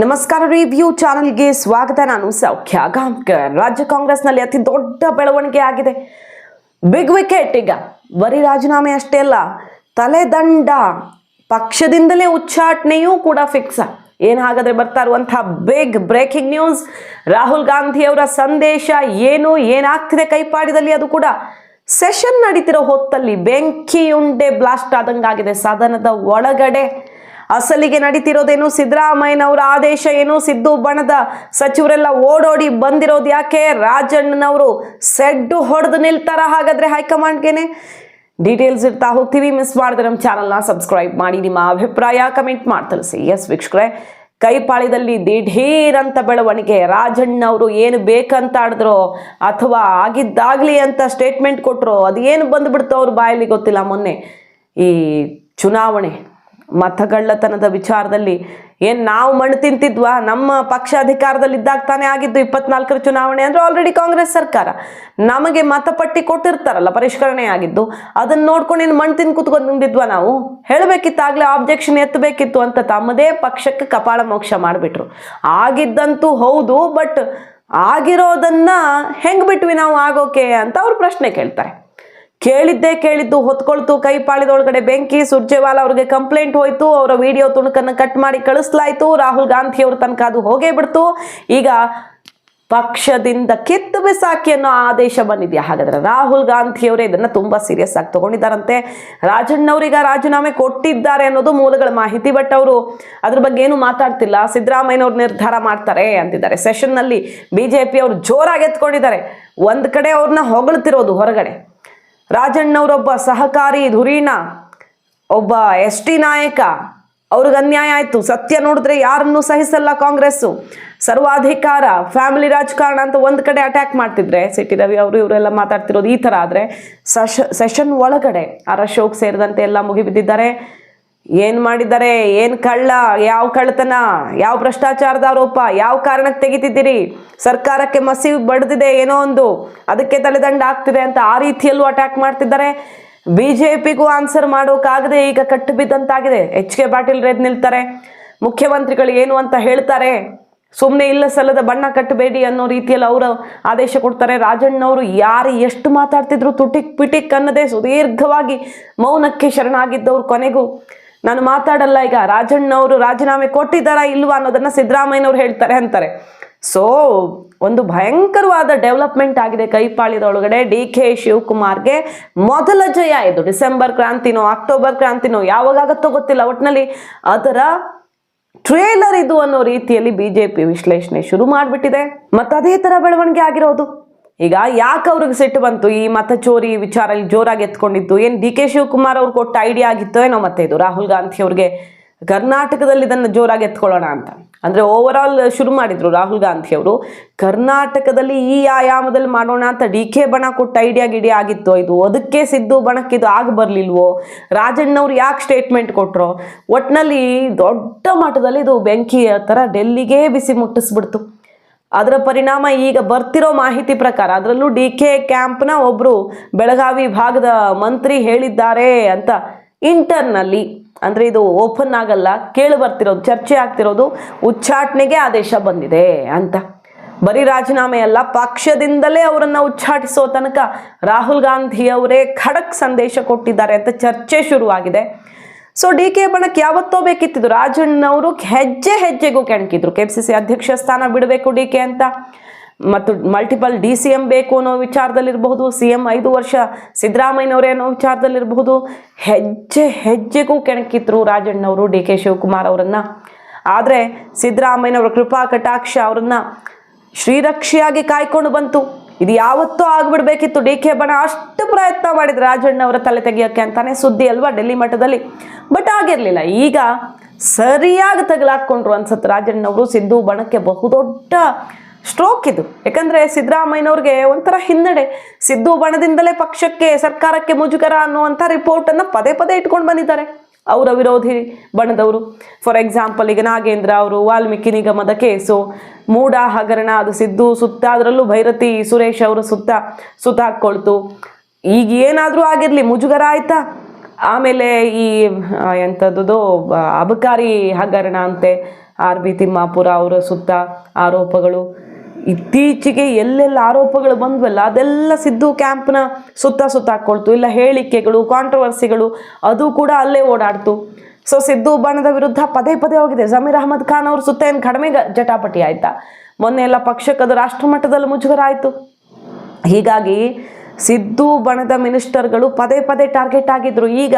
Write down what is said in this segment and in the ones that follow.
ನಮಸ್ಕಾರ ರಿವ್ಯೂ ಚಾನಲ್ಗೆ ಸ್ವಾಗತ. ನಾನು ಸೌಖ್ಯ ಗಾಂವ್ಕರ್ ರಾಜ್ಯ ಕಾಂಗ್ರೆಸ್ನಲ್ಲಿ ಅತಿ ದೊಡ್ಡ ಬೆಳವಣಿಗೆ ಆಗಿದೆ. ಬಿಗ್ ವಿಕೆಟ್ ಈಗ. ಬರೀ ರಾಜೀನಾಮೆ ಅಷ್ಟೇ ಅಲ್ಲ, ತಲೆದಂಡ. ಪಕ್ಷದಿಂದಲೇ ಉಚ್ಚಾಟನೆಯೂ ಕೂಡ ಫಿಕ್ಸ್ ಏನು ಹಾಗಾದ್ರೆ ಬರ್ತಾ ಇರುವಂತಹ big breaking news Rahul Gandhi ಅವರ ಸಂದೇಶ ಏನು, ಏನಾಗ್ತಿದೆ ಕೈಪಾಡಿದಲ್ಲಿ ಅದು ಕೂಡ? ಸೆಷನ್ ನಡೀತಿರೋ ಹೊತ್ತಲ್ಲಿ ಬೆಂಕಿಯುಂಡೆ ಬ್ಲಾಸ್ಟ್ ಆದಂಗಾಗಿದೆ. ಸದನದ ಒಳಗಡೆ ಅಸಲಿಗೆ ನಡೀತಿರೋದೇನು ಸಿದ್ದರಾಮಯ್ಯನವರ ಆದೇಶ ಏನು? ಸಿದ್ದು ಬಣದ ಸಚಿವರೆಲ್ಲ ಓಡೋಡಿ ಬಂದಿರೋದು ಯಾಕೆ? ರಾಜಣ್ಣನವರು ಸೆಡ್ಡು ಹೊಡೆದು ನಿಲ್ತಾರ ಹಾಗಾದ್ರೆ ಹೈಕಮಾಂಡ್ಗೆನೆ? ಡೀಟೇಲ್ಸ್ ಇರ್ತಾ ಹೋಗ್ತೀವಿ. ಮಿಸ್ ಮಾಡಿದ್ರೆ ನಮ್ಮ ಚಾನಲ್ನ ಸಬ್ಸ್ಕ್ರೈಬ್ ಮಾಡಿ. ನಿಮ್ಮ ಅಭಿಪ್ರಾಯ ಕಮೆಂಟ್ ಮಾಡಿ ತಿಳಿಸಿ. ಎಸ್ ವೀಕ್ಷಕರೇ ದಿಢೀರ್ ಅಂತ ಬೆಳವಣಿಗೆ. ರಾಜಣ್ಣವರು ಏನು ಬೇಕಂತ ಆಡಿದ್ರು ಅಥವಾ ಆಗಿದ್ದಾಗಲಿ ಅಂತ ಸ್ಟೇಟ್ಮೆಂಟ್ ಕೊಟ್ಟರು ಅದು ಏನು ಬಂದುಬಿಡ್ತು ಅವ್ರ ಬಾಯಲ್ಲಿ ಗೊತ್ತಿಲ್ಲ ಮೊನ್ನೆ ಈ ಚುನಾವಣೆ. ಮತಗಳ್ಳತನದ ವಿಚಾರದಲ್ಲಿ ಏನು ನಾವು ಮಣ್ಣು ತಿಂತಿದ್ವಾ? ನಮ್ಮ ಪಕ್ಷ ಅಧಿಕಾರದಲ್ಲಿ ಇದ್ದಾಗ ತಾನೇ ಆಗಿದ್ದು ಇಪ್ಪತ್ನಾಲ್ಕರ ಚುನಾವಣೆ ಅಂದರೆ ಆಲ್ರೆಡಿ ಕಾಂಗ್ರೆಸ್ ಸರ್ಕಾರ. ನಮಗೆ ಮತಪಟ್ಟಿ ಕೊಟ್ಟಿರ್ತಾರಲ್ಲ, ಪರಿಷ್ಕರಣೆ ಆಗಿದ್ದು, ಅದನ್ನ ನೋಡ್ಕೊಂಡು ಏನು ಮಣ್ಣು ತಿಂದು ಕೂತ್ಕೊಂಡಿದ್ವಾ ನಾವು? ಹೇಳಬೇಕಿತ್ತು ಆಗಲೇ ಆಬ್ಜೆಕ್ಷನ್ ಎತ್ತಬೇಕಿತ್ತು ಅಂತ ತಮ್ಮದೇ ಪಕ್ಷಕ್ಕೆ ಕಪಾಳ ಮೋಕ್ಷ ಮಾಡಿಬಿಟ್ರು. ಆಗಿದ್ದಂತೂ ಹೌದು ಬಟ್ ಆಗಿರೋದನ್ನ ಹೆಂಗ್ ಬಿಟ್ವಿ ನಾವು ಆಗೋಕೆ ಅಂತ ಅವ್ರು ಪ್ರಶ್ನೆ ಕೇಳ್ತಾರೆ. ಕೇಳಿದ್ದೇ ಕೇಳಿದ್ದು, ಹೊತ್ಕೊಳ್ತು, ಕೈ ಪಾಳಿದೊಳಗಡೆ ಬೆಂಕಿ, ಸುರ್ಜೇವಾಲ ಅವ್ರಿಗೆ ಕಂಪ್ಲೇಂಟ್ ಹೋಯ್ತು, ಅವರ ವಿಡಿಯೋ ತುಣುಕನ್ನು ಕಟ್ ಮಾಡಿ ಕಳಿಸ್ಲಾಯ್ತು, ರಾಹುಲ್ ಗಾಂಧಿ ಅವ್ರ ತನಕ ಅದು ಹೋಗೇ ಬಿಡ್ತು. ಈಗ ಪಕ್ಷದಿಂದ ಕಿತ್ತು ಬಿಸಾಕಿ ಅನ್ನೋ ಆದೇಶ ಬಂದಿದೆಯಾ ಹಾಗಾದ್ರೆ? ರಾಹುಲ್ ಗಾಂಧಿ ಅವರೇ ಇದನ್ನ ತುಂಬಾ ಸೀರಿಯಸ್ ಆಗಿ ತಗೊಂಡಿದ್ದಾರಂತೆ. ರಾಜಣ್ಣವ್ರೀಗ ರಾಜೀನಾಮೆ ಕೊಟ್ಟಿದ್ದಾರೆ ಅನ್ನೋದು ಮೂಲಗಳ ಮಾಹಿತಿ ಬಟ್ ಅವರು ಅದ್ರ ಬಗ್ಗೆ ಏನು ಮಾತಾಡ್ತಿಲ್ಲ. ಸಿದ್ದರಾಮಯ್ಯನವ್ರು ನಿರ್ಧಾರ ಮಾಡ್ತಾರೆ ಅಂತಿದ್ದಾರೆ. ಸೆಷನ್ನಲ್ಲಿ ಬಿಜೆಪಿ ಅವರು ಜೋರಾಗಿ ಎತ್ಕೊಂಡಿದ್ದಾರೆ. ಒಂದು ಕಡೆ ಅವ್ರನ್ನ ಹೊಗಳ್ತಿರೋದು ಹೊರಗಡೆ. ರಾಜಣ್ಣವರೊಬ್ಬ ಸಹಕಾರಿ ಧುರೀಣ, ಒಬ್ಬ ಎಸ್ ಟಿ ನಾಯಕ. ಅವ್ರಿಗೆ ಅನ್ಯಾಯ ಆಯಿತು. ಸತ್ಯ ನೋಡಿದ್ರೆ ಯಾರನ್ನೂ ಸಹಿಸಲ್ಲ ಕಾಂಗ್ರೆಸ್ಸು. ಸರ್ವಾಧಿಕಾರ, ಫ್ಯಾಮಿಲಿ ರಾಜಕಾರಣ ಅಂತ ಒಂದು ಕಡೆ ಅಟ್ಯಾಕ್ ಮಾಡ್ತಿದ್ರೆ, ಸಿಟಿ ರವಿ ಅವರು ಇವರೆಲ್ಲ ಮಾತಾಡ್ತಿರೋದು ಈ ಥರ ಆದರೆ ಸೆಷನ್ ಒಳಗಡೆ ಅಶೋಕ್ ಸೇರಿದಂತೆ ಎಲ್ಲ ಮುಗಿಬಿದ್ದಿದ್ದಾರೆ. ಏನ್ ಮಾಡಿದ್ದಾರೆ? ಏನ್ ಕಳ್ಳ? ಯಾವ ಕಳ್ಳತನ? ಯಾವ ಭ್ರಷ್ಟಾಚಾರದ ಆರೋಪ? ಯಾವ ಕಾರಣಕ್ಕೆ ತೆಗಿತಿದ್ದೀರಿ? ಸರ್ಕಾರಕ್ಕೆ ಮಸಿ ಬಡ್ದಿದೆ ಏನೋ ಒಂದು. ಅದಕ್ಕೆ ತಲೆದಂಡ ಆಗ್ತಿದೆ ಅಂತ ಆ ರೀತಿಯಲ್ಲೂ ಅಟ್ಯಾಕ್ ಮಾಡ್ತಿದ್ದಾರೆ. ಬಿಜೆಪಿಗೂ ಆನ್ಸರ್ ಮಾಡೋಕ್ಕಾಗದೆ ಈಗ ಕಟ್ಟು ಬಿದ್ದಂತಾಗಿದೆ. ಎಚ್ ಕೆ ಪಾಟೀಲ್ ರೆದ್ ನಿಲ್ತಾರೆ. ಮುಖ್ಯಮಂತ್ರಿಗಳು ಏನು ಅಂತ ಹೇಳ್ತಾರೆ? ಸುಮ್ಮನೆ ಇಲ್ಲ ಸಲ್ಲದ ಬಣ್ಣ ಕಟ್ಟಬೇಡಿ ಅನ್ನೋ ರೀತಿಯಲ್ಲಿ ಅವರು ಆದೇಶ ಕೊಡ್ತಾರೆ. ರಾಜಣ್ಣವರು ಯಾರು ಎಷ್ಟು ಮಾತಾಡ್ತಿದ್ರು ತುಟಿಕ್ ಪಿಟಿಕ್ ಅನ್ನದೇ ಸುದೀರ್ಘವಾಗಿ ಮೌನಕ್ಕೆ ಶರಣಾಗಿದ್ದವ್ರು ಕೊನೆಗೂ. ನಾನು ಮಾತಾಡಲ್ಲ ಈಗ. ರಾಜಣ್ಣವರು ರಾಜೀನಾಮೆ ಕೊಟ್ಟಿದ್ದಾರಾ ಇಲ್ವಾ ಅನ್ನೋದನ್ನ ಸಿದ್ದರಾಮಯ್ಯನವ್ರು ಹೇಳ್ತಾರೆ ಅಂತಾರೆ. ಸೊ ಒಂದು ಭಯಂಕರವಾದ ಡೆವಲಪ್ಮೆಂಟ್ ಆಗಿದೆ ಕೈಪಾಳ್ಯದ ಒಳಗಡೆ. ಡಿ ಕೆ ಶಿವಕುಮಾರ್ಗೆ ಮೊದಲ ಜಯ ಇದು. ಡಿಸೆಂಬರ್ ಕ್ರಾಂತಿನೋ, ಅಕ್ಟೋಬರ್ ಕ್ರಾಂತಿನೋ ಯಾವಾಗತ್ತೋ ಗೊತ್ತಿಲ್ಲ. ಒಟ್ಟಿನಲ್ಲಿ ಅದರ ಟ್ರೇಲರ್ ಇದು ಅನ್ನೋ ರೀತಿಯಲ್ಲಿ ಬಿಜೆಪಿ ವಿಶ್ಲೇಷಣೆ ಶುರು ಮಾಡಿಬಿಟ್ಟಿದೆ. ಮತ್ತೆ ಅದೇ ತರ ಬೆಳವಣಿಗೆ ಆಗಿರೋದು. ಈಗ ಯಾಕೆ ಅವ್ರಿಗೆ ಸಿಟ್ಟು ಬಂತು? ಈ ಮತ ಚೋರಿ ವಿಚಾರ ಜೋರಾಗಿ ಎತ್ಕೊಂಡಿದ್ದು. ಏನು ಡಿ ಕೆ ಶಿವಕುಮಾರ್ ಅವ್ರು ಕೊಟ್ಟ ಐಡಿಯಾ ಆಗಿತ್ತೋ ಏನೋ ಮತ್ತೆ ಇದು? ರಾಹುಲ್ ಗಾಂಧಿ ಅವ್ರಿಗೆ ಕರ್ನಾಟಕದಲ್ಲಿ ಇದನ್ನು ಜೋರಾಗಿ ಎತ್ಕೊಳ್ಳೋಣ ಅಂತ. ಅಂದ್ರೆ ಓವರ್ ಶುರು ಮಾಡಿದ್ರು ರಾಹುಲ್ ಗಾಂಧಿ ಅವರು. ಕರ್ನಾಟಕದಲ್ಲಿ ಈ ಆಯಾಮದಲ್ಲಿ ಮಾಡೋಣ ಅಂತ ಡಿ ಕೆ ಬಣ ಕೊಟ್ಟ ಐಡಿಯಾ ಗಿಡಿಯಾ ಆಗಿತ್ತು ಇದು? ಅದಕ್ಕೆ ಸಿದ್ದು ಬಣಕ್ಕೆ ಇದು ಆಗ ಬರ್ಲಿಲ್ವೋ? ರಾಜಣ್ಣವ್ರು ಯಾಕೆ ಸ್ಟೇಟ್ಮೆಂಟ್ ಕೊಟ್ಟರು ಒಟ್ನಲ್ಲಿ ದೊಡ್ಡ ಮಟ್ಟದಲ್ಲಿ ಇದು ಬೆಂಕಿಯ ಥರ ಡೆಲ್ಲಿಗೆ ಬಿಸಿ ಮುಟ್ಟಿಸ್ಬಿಡ್ತು. ಅದರ ಪರಿಣಾಮ ಈಗ ಬರ್ತಿರೋ ಮಾಹಿತಿ ಪ್ರಕಾರ ಅದರಲ್ಲೂ ಡಿ ಕೆ ಕ್ಯಾಂಪ್ನ ಒಬ್ಬರು ಬೆಳಗಾವಿ ಭಾಗದ ಮಂತ್ರಿ ಹೇಳಿದ್ದಾರೆ ಅಂತ ಇಂಟರ್ನಲ್ಲಿ. ಅಂದರೆ ಇದು ಓಪನ್ ಆಗಲ್ಲ, ಕೇಳಿ ಬರ್ತಿರೋದು, ಚರ್ಚೆ ಆಗ್ತಿರೋದು, ಉಚ್ಚಾಟನೆಗೆ ಆದೇಶ ಬಂದಿದೆ ಅಂತ. ಬರೀ ರಾಜೀನಾಮೆ ಅಲ್ಲ, ಪಕ್ಷದಿಂದಲೇ ಅವರನ್ನು ಉಚ್ಚಾಟಿಸೋ ತನಕ ರಾಹುಲ್ ಗಾಂಧಿ ಅವರೇ ಖಡಕ್ ಸಂದೇಶ ಕೊಟ್ಟಿದ್ದಾರೆ ಅಂತ ಚರ್ಚೆ ಶುರುವಾಗಿದೆ. ಸೊ ಡಿ ಕೆ ಬಣಕ್ಕೆ ಯಾವತ್ತೋ ಬೇಕಿತ್ತಿದ್ರು ರಾಜಣ್ಣವರು ಹೆಜ್ಜೆ ಹೆಜ್ಜೆಗೂ ಕೆಣಕಿದ್ರು. ಕೆ ಸಿ ಸಿ ಅಧ್ಯಕ್ಷ ಸ್ಥಾನ ಬಿಡಬೇಕು ಡಿ ಕೆ ಅಂತ. ಮತ್ತು ಮಲ್ಟಿಪಲ್ ಡಿ ಸಿ ಎಂ ಬೇಕು ಅನ್ನೋ ವಿಚಾರದಲ್ಲಿರಬಹುದು. ಸಿ ಎಂ ಐದು ವರ್ಷ ಸಿದ್ದರಾಮಯ್ಯನವರೇ ಅನ್ನೋ ವಿಚಾರದಲ್ಲಿರಬಹುದು. ಹೆಜ್ಜೆ ಹೆಜ್ಜೆಗೂ ಕೆಣಕಿದ್ರು ರಾಜಣ್ಣವರು ಡಿ ಕೆ ಶಿವಕುಮಾರ್ ಅವರನ್ನ. ಆದರೆ ಸಿದ್ದರಾಮಯ್ಯನವರ ಕೃಪಾ ಕಟಾಕ್ಷ ಅವರನ್ನ ಶ್ರೀರಕ್ಷೆಯಾಗಿ ಕಾಯ್ಕೊಂಡು ಬಂತು. ಇದು ಯಾವತ್ತೂ ಆಗ್ಬಿಡ್ಬೇಕಿತ್ತು. ಡಿ ಕೆ ಬಣ ಅಷ್ಟು ಪ್ರಯತ್ನ ಮಾಡಿದ್ರು ರಾಜಣ್ಣ ಅವರ ತಲೆ ತೆಗಿಯೋಕ್ಕೆ ಅಂತಾನೆ ಸುದ್ದಿ ಅಲ್ವಾ ಡೆಲ್ಲಿ ಮಟ್ಟದಲ್ಲಿ ಬಟ್ ಆಗಿರಲಿಲ್ಲ ಈಗ ಸರಿಯಾಗಿ ತಗಲಾಕೊಂಡ್ರು ಅನ್ಸತ್ತೆ ರಾಜಣ್ಣವರು. ಸಿದ್ದು ಬಣಕ್ಕೆ ಬಹುದೊಡ್ಡ ಸ್ಟ್ರೋಕ್ ಇದು. ಯಾಕಂದ್ರೆ ಸಿದ್ದರಾಮಯ್ಯನವ್ರಿಗೆ ಒಂಥರ ಹಿನ್ನಡೆ. ಸಿದ್ದು ಬಣದಿಂದಲೇ ಪಕ್ಷಕ್ಕೆ, ಸರ್ಕಾರಕ್ಕೆ ಮುಜುಗರ ಅನ್ನುವಂಥ ರಿಪೋರ್ಟನ್ನು ಪದೇ ಪದೇ ಇಟ್ಕೊಂಡು ಬಂದಿದ್ದಾರೆ. ಅವರ ವಿರೋಧಿ ಬಣದವರು. ಫಾರ್ ಎಕ್ಸಾಂಪಲ್ ಈಗ ನಾಗೇಂದ್ರ ಅವರು ವಾಲ್ಮೀಕಿ ನಿಗಮದ ಕೇಸು. ಮೂಡ ಹಗರಣ, ಅದು ಸಿದ್ದು, ಸುತ್ತ, ಅದರಲ್ಲೂ ಭೈರತಿ, ಸುರೇಶ್ ಅವರು ಸುತ್ತ ಸುತ್ತ ಹಾಕ್ಕೊಳ್ತು. ಈಗ ಏನಾದರೂ ಆಗಿರಲಿ, ಮುಜುಗರ ಆಯ್ತಾ? ಆಮೇಲೆ ಈ ಎಂಥದ್ದು ಅಬಕಾರಿ ಹಗರಣ ಅಂತೆ, ಆರ್ ಬಿ ತಿಮ್ಮಾಪುರ ಅವರ ಸುತ್ತ ಆರೋಪಗಳು. ಇತ್ತೀಚೆಗೆ ಎಲ್ಲೆಲ್ಲ ಆರೋಪಗಳು ಬಂದ್ವಲ್ಲ, ಅದೆಲ್ಲ ಸಿದ್ದು ಕ್ಯಾಂಪ್ನ ಸುತ್ತ ಸುತ್ತ ಹಾಕ್ಕೊಳ್ತು ಇಲ್ಲ ಹೇಳಿಕೆಗಳು ಕಾಂಟ್ರವರ್ಸಿಗಳು ಅದು ಕೂಡ ಅಲ್ಲೇ ಓಡಾಡ್ತು. ಸೊ ಸಿದ್ದು ಬಣದ ವಿರುದ್ಧ ಪದೇ ಪದೇ ಹೋಗಿದೆ. ಜಮೀರ್ ಅಹಮದ್ ಖಾನ್ ಅವ್ರ ಸುತ್ತ ಏನು ಕಡಿಮೆ ಜಟಾಪಟಿ ಆಯ್ತಾ. ಮೊನ್ನೆ ಎಲ್ಲ ಪಕ್ಷಕ್ಕದು ರಾಷ್ಟ್ರ ಮಟ್ಟದಲ್ಲಿ ಮುಜುಗರ ಆಯಿತು ಹೀಗಾಗಿ ಸಿದ್ದು ಬಣದ ಮಿನಿಸ್ಟರ್ಗಳು ಪದೇ ಪದೇ ಟಾರ್ಗೆಟ್ ಆಗಿದ್ರು. ಈಗ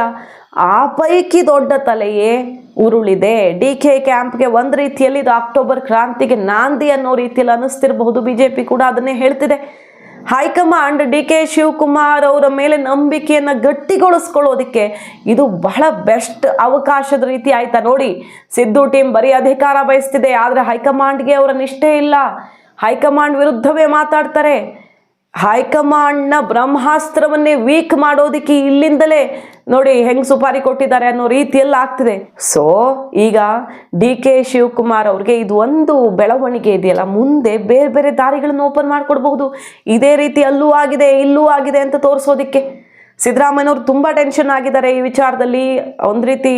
ಆ ಪೈಕಿ ದೊಡ್ಡ ತಲೆಯೇ ಉರುಳಿದೆ. ಡಿ ಕೆ ಕ್ಯಾಂಪ್ಗೆ ಒಂದು ರೀತಿಯಲ್ಲಿ ಇದು ಅಕ್ಟೋಬರ್ ಕ್ರಾಂತಿಗೆ ನಾಂದಿ ಅನ್ನೋ ರೀತಿಯಲ್ಲಿ ಅನ್ನಿಸ್ತಿರಬಹುದು. ಬಿ ಜೆ ಪಿ ಕೂಡ ಅದನ್ನೇ ಹೇಳ್ತಿದೆ. High command D K Shivakumar ಅವರ ಮೇಲೆ ನಂಬಿಕೆಯನ್ನು ಗಟ್ಟಿಗೊಳಿಸ್ಕೊಳ್ಳೋದಕ್ಕೆ ಇದು ಬಹಳ ಬೆಸ್ಟ್ ಅವಕಾಶದ ರೀತಿ ಆಯ್ತಾ ನೋಡಿ. ಸಿದ್ದು ಟೀಮ್ ಬರೀ ಅಧಿಕಾರ ಬಯಸ್ತಿದೆ, ಆದರೆ ಹೈಕಮಾಂಡ್ಗೆ ಅವರ ನಿಷ್ಠೆ ಇಲ್ಲ. ಹೈಕಮಾಂಡ್ ವಿರುದ್ಧವೇ ಮಾತಾಡ್ತಾರೆ. ಹೈಕಮಾಂಡ್ನ ಬ್ರಹ್ಮಾಸ್ತ್ರವನ್ನೇ ವೀಕ್ ಮಾಡೋದಕ್ಕೆ ಇಲ್ಲಿಂದಲೇ ನೋಡಿ ಹೆಂಗ್ ಸುಪಾರಿ ಕೊಟ್ಟಿದ್ದಾರೆ ಅನ್ನೋ ರೀತಿಯಲ್ಲಿ ಆಗ್ತಿದೆ. ಸೊ ಈಗ ಡಿ ಕೆ ಶಿವಕುಮಾರ್ ಅವ್ರಿಗೆ ಇದು ಒಂದು ಬೆಳವಣಿಗೆ ಇದೆಯಲ್ಲ, ಮುಂದೆ ಬೇರೆ ಬೇರೆ ದಾರಿಗಳನ್ನು ಓಪನ್ ಮಾಡಿಕೊಡ್ಬಹುದು. ಇದೇ ರೀತಿ ಅಲ್ಲೂ ಆಗಿದೆ, ಇಲ್ಲೂ ಆಗಿದೆ ಅಂತ ತೋರಿಸೋದಿಕ್ಕೆ. ಸಿದ್ದರಾಮಯ್ಯನವ್ರು ತುಂಬ ಟೆನ್ಷನ್ ಆಗಿದ್ದಾರೆ ಈ ವಿಚಾರದಲ್ಲಿ. ಒಂದು ರೀತಿ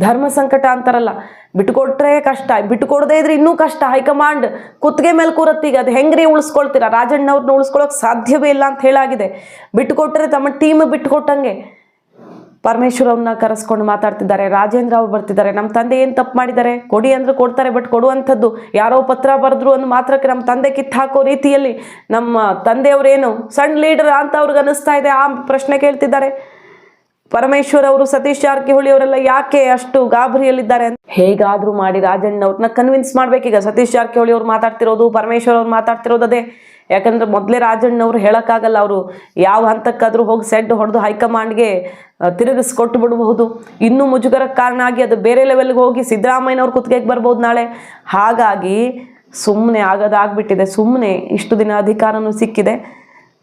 ಧರ್ಮ ಸಂಕಟ ಅಂತಾರಲ್ಲ. ಬಿಟ್ಟುಕೊಟ್ರೆ ಕಷ್ಟ ಬಿಟ್ಟುಕೊಡದೇ ಇದ್ರೆ ಇನ್ನೂ ಕಷ್ಟ. ಹೈಕಮಾಂಡ್ ಕುತ್ತಿಗೆ ಮೇಲೆ ಕೂರತ್ತೀಗ ಅದು ಹೆಂಗ್ರಿ ಉಳಿಸ್ಕೊಳ್ತೀರಾ? ರಾಜಣ್ಣವ್ರನ್ನ ಉಳಿಸ್ಕೊಳ್ಳೋಕೆ ಸಾಧ್ಯವೇ ಇಲ್ಲ ಅಂತ ಹೇಳಾಗಿದೆ. ಬಿಟ್ಟುಕೊಟ್ರೆ ತಮ್ಮ ಟೀಮ್ ಬಿಟ್ಟುಕೊಟ್ಟಂಗೆ ಪರಮೇಶ್ವರ್ ಅವ್ರನ್ನ ಕರೆಸ್ಕೊಂಡು ಮಾತಾಡ್ತಿದ್ದಾರೆ, ರಾಜೇಂದ್ರ ಅವ್ರು ಬರ್ತಿದ್ದಾರೆ ನಮ್ಮ ತಂದೆ ಏನು ತಪ್ಪು ಮಾಡಿದ್ದಾರೆ? ಕೊಡಿ ಅಂದ್ರೆ ಕೊಡ್ತಾರೆ, ಬಟ್ ಕೊಡುವಂಥದ್ದು ಯಾರೋ ಪತ್ರ ಬರೆದ್ರು ಅಂದ್ ಮಾತ್ರಕ್ಕೆ ನಮ್ಮ ತಂದೆ ಕಿತ್ತು ಹಾಕೋ ರೀತಿಯಲ್ಲಿ ನಮ್ಮ ತಂದೆಯವರೇನು ಸಣ್ಣ ಲೀಡರ್ ಅಂತ ಅವ್ರಿಗೆ ಅನ್ನಿಸ್ತಾ ಇದೆ, ಆ ಪ್ರಶ್ನೆ ಕೇಳ್ತಿದ್ದಾರೆ. ಪರಮೇಶ್ವರ್ ಅವರು, ಸತೀಶ್ ಜಾರಕಿಹೊಳಿ ಅವರೆಲ್ಲ ಯಾಕೆ ಅಷ್ಟು ಗಾಬರಿಯಲ್ಲಿದ್ದಾರೆ ಅಂತ? ಹೇಗಾದ್ರೂ ಮಾಡಿ ರಾಜಣ್ಣ ಅವ್ರನ್ನ ಕನ್ವಿನ್ಸ್ ಮಾಡ್ಬೇಕೀಗ. ಸತೀಶ್ ಜಾರಕಿಹೊಳಿ ಅವ್ರು ಮಾತಾಡ್ತಿರೋದು, ಪರಮೇಶ್ವರ್ ಅವ್ರು ಮಾತಾಡ್ತಿರೋದು ಅದೇ. ಯಾಕಂದ್ರೆ ಮೊದಲೇ ರಾಜಣ್ಣವ್ರು ಹೇಳೋಕ್ಕಾಗಲ್ಲ ಅವರು ಯಾವ ಹಂತಕ್ಕಾದ್ರೂ ಹೋಗಿ ಸೆಡ್ ಹೊಡೆದು ಹೈಕಮಾಂಡ್ಗೆ ತಿರುಗಿಸ್ಕೊಟ್ಟು ಬಿಡಬಹುದು. ಇನ್ನೂ ಮುಜುಗರಕ್ಕೆ ಕಾರಣ ಆಗಿ ಅದು ಬೇರೆ ಲೆವೆಲ್ಗೆ ಹೋಗಿ ಸಿದ್ದರಾಮಯ್ಯನವ್ರ ಕುತ್ತಿಗೆಗೆ ಬರ್ಬೋದು ನಾಳೆ. ಹಾಗಾಗಿ ಸುಮ್ಮನೆ ಆಗೋದಾಗ್ಬಿಟ್ಟಿದೆ ಸುಮ್ಮನೆ ಇಷ್ಟು ದಿನ ಅಧಿಕಾರನೂ ಸಿಕ್ಕಿದೆ.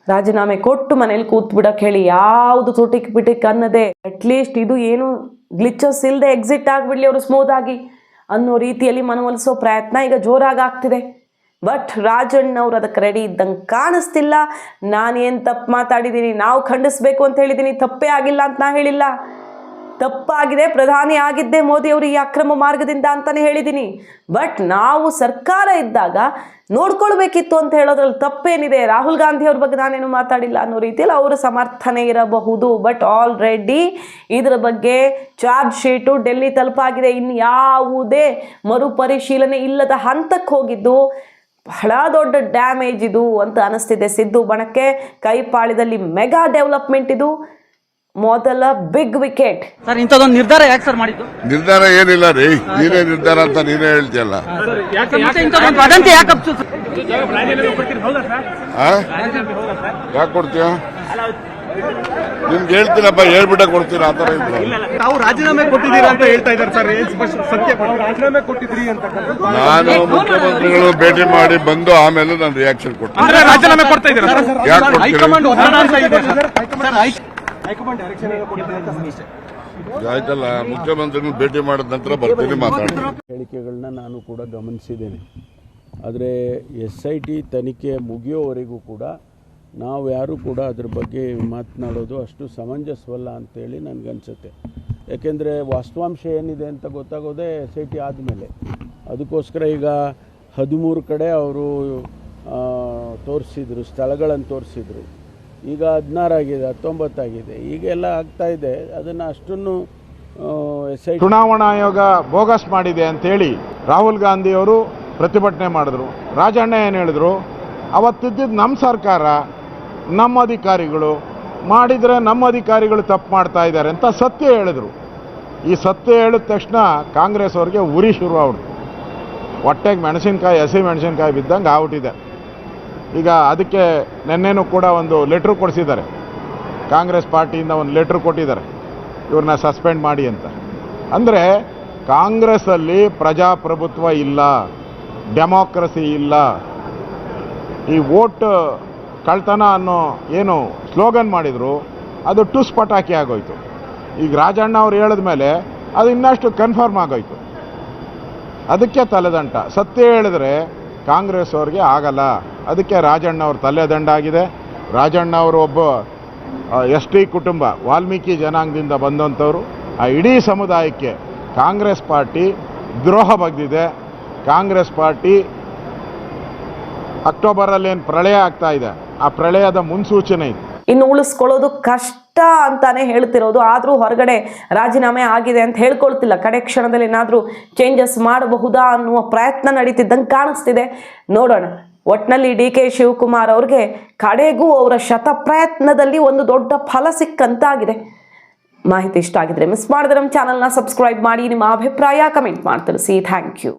ರಾಜೀನಾಮೆ ಕೊಟ್ಟು ಮನೇಲಿ ಕೂತ್ ಬಿಡಕ್ಕೆ ಹೇಳಿ ಯಾವುದು ತುಟಿಕ್ ಬಿಟಿಕ್ ಅನ್ನದೆ. ಅಟ್ಲೀಸ್ಟ್ ಇದು ಏನು ಗ್ಲಿಚಸ್ ಇಲ್ಲದೆ ಎಕ್ಸಿಟ್ ಆಗಿಬಿಡ್ಲಿ ಅವರು ಸ್ಮೂತ್ ಆಗಿ ಅನ್ನೋ ರೀತಿಯಲ್ಲಿ ಮನವೊಲಿಸೋ ಪ್ರಯತ್ನ ಈಗ ಜೋರಾಗಿ ಆಗ್ತಿದೆ. ಬಟ್ ರಾಜಣ್ಣವ್ರು ಅದಕ್ಕೆ ರೆಡಿ ಇದ್ದಂಗೆ ಕಾಣಿಸ್ತಿಲ್ಲ. ನಾನೇನು ತಪ್ಪು ಮಾತಾಡಿದ್ದೀನಿ ನಾವು ಖಂಡಿಸ್ಬೇಕು ಅಂತ ಹೇಳಿದ್ದೀನಿ ತಪ್ಪೇ ಆಗಿಲ್ಲ ಅಂತ ನಾ ಹೇಳಿಲ್ಲ. ತಪ್ಪಾಗಿದೆ, ಪ್ರಧಾನಿ ಆಗಿದ್ದೇ ಮೋದಿ ಅವರು ಈ ಅಕ್ರಮ ಮಾರ್ಗದಿಂದ ಅಂತಲೇ ಹೇಳಿದ್ದೀನಿ ಬಟ್ ನಾವು ಸರ್ಕಾರ ಇದ್ದಾಗ ನೋಡ್ಕೊಳ್ಬೇಕಿತ್ತು ಅಂತ ಹೇಳೋದ್ರಲ್ಲಿ ತಪ್ಪೇನಿದೆ. ರಾಹುಲ್ ಗಾಂಧಿ ಅವ್ರ ಬಗ್ಗೆ ನಾನೇನು ಮಾತಾಡಿಲ್ಲ ಅನ್ನೋ ರೀತಿಯಲ್ಲಿ ಅವರ ಸಮರ್ಥನೆ ಇರಬಹುದು. ಬಟ್ ಆಲ್ರೆಡಿ ಇದರ ಬಗ್ಗೆ ಚಾರ್ಜ್ ಶೀಟು ಡೆಲ್ಲಿ ತಲುಪಾಗಿದೆ. ಇನ್ನು ಯಾವುದೇ ಮರುಪರಿಶೀಲನೆ ಇಲ್ಲದ ಹಂತಕ್ಕೆ ಹೋಗಿದ್ದು ಬಹಳ ದೊಡ್ಡ ಡ್ಯಾಮೇಜ್ ಇದು ಅಂತ ಅನಿಸ್ತಿದೆ. ಸಿದ್ದು ಬಣಕ್ಕೆ ಕೈಪಾಳ್ಯದಲ್ಲಿ ಮೆಗಾ ಡೆವಲಪ್ಮೆಂಟ್ ಇದು. ಮೊದಲ ಬಿಗ್ ವಿಕೆಟ್ ಸರ್ ಇಂಥದ್ದೊಂದು ನಿರ್ಧಾರ ಯಾಕೆ ಸರ್ ಮಾಡಿದ್ದು? ನಿರ್ಧಾರ ಏನಿಲ್ಲ ರೀ. ನೀನೇ ನಿರ್ಧಾರ ಅಂತ ನೀನೇ ಹೇಳ್ತಿಯಲ್ಲ. ವದಂತಿ ಯಾಕೆ ಹಬ್ಸು ಸರ್? ಆ? ಯಾಕೆ ಕೊಡ್ತೀಯ? ನಿಮ್ಗೆ ಹೇಳ್ತೀನಪ್ಪ ಹೇಳ್ಬಿಟ್ಟ ಕೊಡ್ತೀರ ಆ ಥರ ಇದ್ರೆ. ತಾವು ರಾಜೀನಾಮೆ ಕೊಟ್ಟಿದ್ದೀರಾ ಅಂತ ಹೇಳ್ತಾ ಇದ್ದಾರೆ ಸರ್ ಸತ್ಯ ರಾಜೀನಾಮೆ ಕೊಟ್ಟಿದ್ರಿ ಅಂತ ನಾನು ಮುಖ್ಯಮಂತ್ರಿಗಳು ಭೇಟಿ ಮಾಡಿ ಬಂದು ಆಮೇಲೆ ನಾನು ರಿಯಾಕ್ಷನ್ ಕೊಟ್ಟೆ ಅಂದ್ರೆ ರಾಜೀನಾಮೆ ಕೊಡ್ತಾ ಇದ್ದೀರಾ ಸರ್? ಯಾಕೆ ಹೈಕಮಾಂಡ್ ಅಂತ ಇದೆ sir. Sir, high- high command direction ಕೊಟ್ಟಿದ್ದೀರಾ ಅಂತ ಆಯ್ತಲ್ಲ ಮುಖ್ಯಮಂತ್ರಿಗಳು ಭೇಟಿ ಮಾಡಿದ ನಂತರ ಬರ್ತೀನಿ ಮಾತಾಡಿ ಹೇಳಿಕೆಗಳನ್ನ ನಾನು ಕೂಡ ಗಮನಿಸಿದ್ದೇನೆ. ಆದರೆ ಎಸ್ ಐ ಟಿ ತನಿಖೆ ಮುಗಿಯೋವರೆಗೂ ಕೂಡ ನಾವು ಯಾರೂ ಕೂಡ ಅದ್ರ ಬಗ್ಗೆ ಮಾತನಾಡೋದು ಅಷ್ಟು ಸಮಂಜಸವಲ್ಲ ಅಂತೇಳಿ ನನಗನ್ಸುತ್ತೆ. ಯಾಕೆಂದರೆ ವಾಸ್ತವಾಂಶ ಏನಿದೆ ಅಂತ ಗೊತ್ತಾಗೋದೇ ಎಸ್ ಐ ಟಿ ಆದಮೇಲೆ. ಅದಕ್ಕೋಸ್ಕರ ಈಗ ಹದಿಮೂರು ಕಡೆ ಅವರು ತೋರಿಸಿದ್ರು ಸ್ಥಳಗಳನ್ನು ತೋರಿಸಿದ್ರು. ಈಗ ಹದಿನಾರಾಗಿದೆ ಹತ್ತೊಂಬತ್ತಾಗಿದೆ ಈಗೆಲ್ಲ ಆಗ್ತಾ ಇದೆ. ಅದನ್ನು ಅಷ್ಟನ್ನು ಎಸ್ ಐ ಚುನಾವಣಾ ಆಯೋಗ ಬೋಗಸ್ ಮಾಡಿದೆ ಅಂತೇಳಿ ರಾಹುಲ್ ಗಾಂಧಿ ಅವರು ಪ್ರತಿಭಟನೆ ಮಾಡಿದ್ರು. ರಾಜಣ್ಣ ಏನು ಹೇಳಿದ್ರು? ಅವತ್ತಿದ್ದಿದ್ದು ನಮ್ಮ ಸರ್ಕಾರ ನಮ್ಮ ಅಧಿಕಾರಿಗಳು ಮಾಡಿದರೆ ನಮ್ಮ ಅಧಿಕಾರಿಗಳು ತಪ್ಪು ಮಾಡ್ತಾ ಇದ್ದಾರೆ ಅಂತ ಸತ್ಯ ಹೇಳಿದರು. ಈ ಸತ್ಯ ಹೇಳಿದ ತಕ್ಷಣ ಕಾಂಗ್ರೆಸ್ ಅವ್ರಿಗೆ ಉರಿ ಶುರು ಹೊಟ್ಟೆಗೆ ಮೆಣಸಿನ್ಕಾಯಿ, ಹಸಿ ಮೆಣಸಿನ್ಕಾಯಿ ಬಿದ್ದಂಗೆ ಆಗ್ಬಿಟ್ಟಿದೆ. ಈಗ ಅದಕ್ಕೆ ನಿನ್ನೆನೂ ಕೂಡ ಒಂದು ಲೆಟ್ರ್ ಕೊಡಿಸಿದ್ದಾರೆ. ಕಾಂಗ್ರೆಸ್ ಪಾರ್ಟಿಯಿಂದ ಒಂದು ಲೆಟ್ರ್ ಕೊಟ್ಟಿದ್ದಾರೆ. ಇವ್ರನ್ನ ಸಸ್ಪೆಂಡ್ ಮಾಡಿ ಅಂತ. ಅಂದರೆ ಕಾಂಗ್ರೆಸ್ಸಲ್ಲಿ ಪ್ರಜಾಪ್ರಭುತ್ವ ಇಲ್ಲ ಡೆಮಾಕ್ರಸಿ ಇಲ್ಲ. ಈ ವೋಟ್ ಕಳ್ತನ ಅನ್ನೋ ಏನು ಸ್ಲೋಗನ್ ಮಾಡಿದರು, ಅದು ಟುಸ್ ಪಟಾಕಿ ಆಗೋಯ್ತು. ಈಗ ರಾಜಣ್ಣ ಅವ್ರು ಹೇಳಿದ ಮೇಲೆ ಅದು ಇನ್ನಷ್ಟು ಕನ್ಫರ್ಮ್ ಆಗೋಯ್ತು. ಅದಕ್ಕೆ ತಲೆದಂಟ ಸತ್ಯ ಹೇಳಿದ್ರೆ ಕಾಂಗ್ರೆಸ್ ಅವ್ರಿಗೆ ಆಗಲ್ಲ. ಅದಕ್ಕೆ ರಾಜಣ್ಣ ಅವ್ರ ತಲೆದಂಡ ಆಗಿದೆ. ರಾಜಣ್ಣ ಅವರು ಒಬ್ಬ ಎಸ್ ಟಿ ಕುಟುಂಬ, ವಾಲ್ಮೀಕಿ ಜನಾಂಗದಿಂದ ಬಂದಂಥವ್ರು. ಆ, ಇಡೀ ಸಮುದಾಯಕ್ಕೆ ಕಾಂಗ್ರೆಸ್ ಪಾರ್ಟಿ ದ್ರೋಹ ಬಗ್ದಿದೆ. ಕಾಂಗ್ರೆಸ್ ಪಾರ್ಟಿ ಅಕ್ಟೋಬರಲ್ಲಿ ಏನು ಪ್ರಳಯ ಆಗ್ತಾ ಇದೆ, ಆ ಪ್ರಳಯದ ಮುನ್ಸೂಚನೆ ಇದೆ. ಇನ್ನು ಉಳಿಸ್ಕೊಳ್ಳೋದು ಕಷ್ಟ ಅಂತಾನೆ ಹೇಳ್ತಿರೋದು, ಆದರೂ ಹೊರಗಡೆ ರಾಜೀನಾಮೆ ಆಗಿದೆ ಅಂತ ಹೇಳ್ಕೊಳ್ತಿಲ್ಲ. ಕಡೆ ಕ್ಷಣದಲ್ಲಿ ಏನಾದರೂ ಚೇಂಜಸ್ ಮಾಡಬಹುದಾ ಅನ್ನುವ ಪ್ರಯತ್ನ ನಡೀತಿದ್ದಂಗೆ ಕಾಣಿಸ್ತಿದೆ. ನೋಡೋಣ. ಒಟ್ನಲ್ಲಿ ಡಿ ಕೆ ಶಿವಕುಮಾರ್ ಅವ್ರಿಗೆ ಕಡೆಗೂ ಅವರ ಶತ ಪ್ರಯತ್ನದಲ್ಲಿ ಒಂದು ದೊಡ್ಡ ಫಲ ಸಿಕ್ಕಂತಾಗಿದೆ. ಮಾಹಿತಿ ಇಷ್ಟ ಆಗಿದ್ರೆ ಮಿಸ್ ಮಾಡಿದ್ರೆ ನಮ್ಮ ಚಾನಲ್ನ ಸಬ್ಸ್ಕ್ರೈಬ್ ಮಾಡಿ, ನಿಮ್ಮ ಅಭಿಪ್ರಾಯ ಕಮೆಂಟ್ ಮಾಡಿ ಥ್ಯಾಂಕ್ ಯು